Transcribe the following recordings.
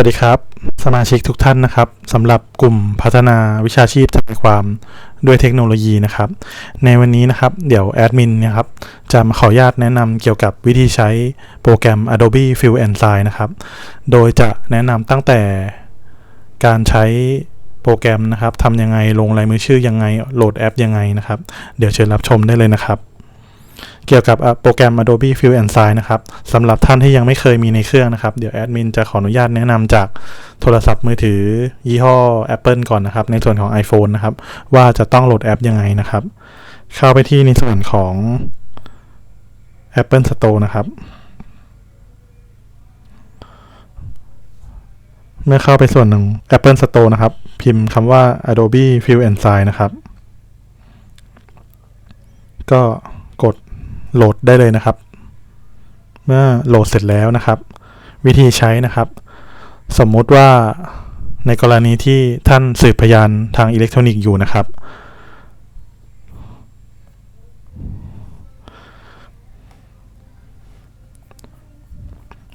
วัสดีครับ สมาชิกทุกท่านนะครับสำหรับกลุ่มพัฒนาวิชาชีพทนายความด้วยเทคโนโลยีนะครับ ในวันนี้นะครับ เดี๋ยวแอดมินนะครับจะมาขออนุญาตแนะนำเกี่ยวกับวิธีใช้โปรแกรม Adobe Fill and Sign นะครับ โดยจะแนะนำตั้งแต่การใช้โปรแกรมนะครับทำยังไงลงลายมือชื่อยังไงโหลดแอปยังไงนะครับ เดี๋ยวเชิญรับชมได้เลยนะครับ เกี่ยวกับโปรแกรม Adobe Fill and Sign นะครับสำหรับท่านที่ยังไม่เคยมีในเครื่องนะครับ เดี๋ยวแอดมินจะขออนุญาตแนะนำจากโทรศัพท์มือถือ ยี่ห้อ Apple ก่อนนะครับ ในส่วนของ iPhone นะครับ ว่าจะต้องโหลดแอปยังไงนะครับ เข้าไปที่ในส่วนของ Apple Store นะครับ เมื่อเข้าไปส่วนหนึ่ง Apple Store นะครับ พิมพ์คำว่า Adobe Fill and Sign นะครับ ก็กด โหลดได้เลยนะครับ เมื่อโหลดเสร็จแล้วนะครับ วิธีใช้นะครับ สมมุติว่าในกรณีที่ท่านสืบพยานทางอิเล็กทรอนิกส์อยู่นะครับ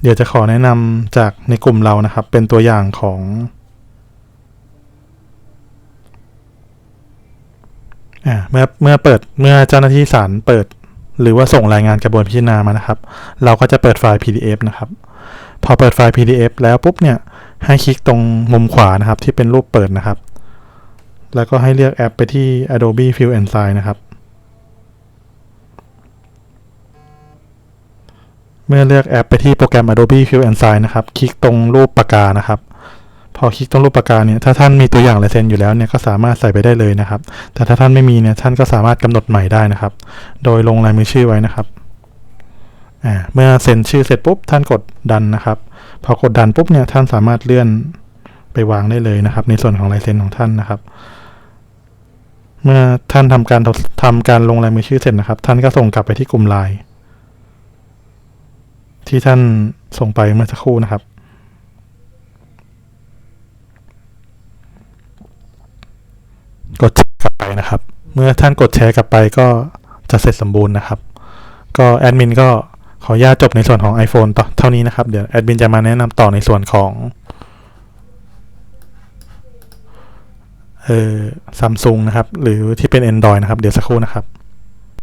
เดี๋ยวจะขอแนะนำจากในกลุ่มเรานะครับ เป็นตัวอย่างของอ่าเมื่อเมื่อเปิดเมื่อเจ้าหน้าที่ศาลเปิด หรือว่าส่งรายงานกระบวนพิจารณามานะครับ เราก็จะเปิดไฟล์ PDF นะครับ พอเปิดไฟล์ PDF แล้วปุ๊บเนี่ย ให้คลิกตรงมุมขวานะครับ ที่เป็นรูปเปิดนะครับ แล้วก็ให้เลือกแอปไปที่ Adobe Fill and Sign นะครับ เมื่อเลือกแอปไปที่โปรแกรม Adobe Fill and Sign นะครับ คลิกตรงรูปปากกานะครับ พอคลิกตรงรูปปากกาเนี่ยถ้าท่านมีตัวอย่างลายเซ็นอยู่แล้วเนี่ยก็สามารถใส่ไปได้เลยนะครับ แต่ถ้าท่านไม่มีเนี่ยท่านก็สามารถกำหนดใหม่ได้นะครับ โดยลงลายมือชื่อไว้นะครับเมื่อเซ็นชื่อเสร็จปุ๊บท่านกดดันนะครับ พอกดดันปุ๊บเนี่ยท่านสามารถเลื่อนไปวางได้เลยนะครับ ในส่วนของลายเซ็นของท่านนะครับ เมื่อท่านทำการทดทำการลงลายมือชื่อเสร็จนะครับ ท่านก็ส่งกลับไปที่กลุ่มไลน์ที่ท่านส่งไปเมื่อสักครู่นะครับ กดแชร์กลับไป นะครับ เมื่อท่านกดแชร์กลับไปก็จะเสร็จสมบูรณ์นะครับ ก็แอดมินก็ขออนุญาตจบในส่วนของ iPhone ต่อเท่านี้นะครับ เดี๋ยวแอดมินจะมาแนะนำต่อในส่วนของเอ่อซัมซุงนะครับ หรือที่เป็น Android นะครับ เดี๋ยวสักครู่นะครับ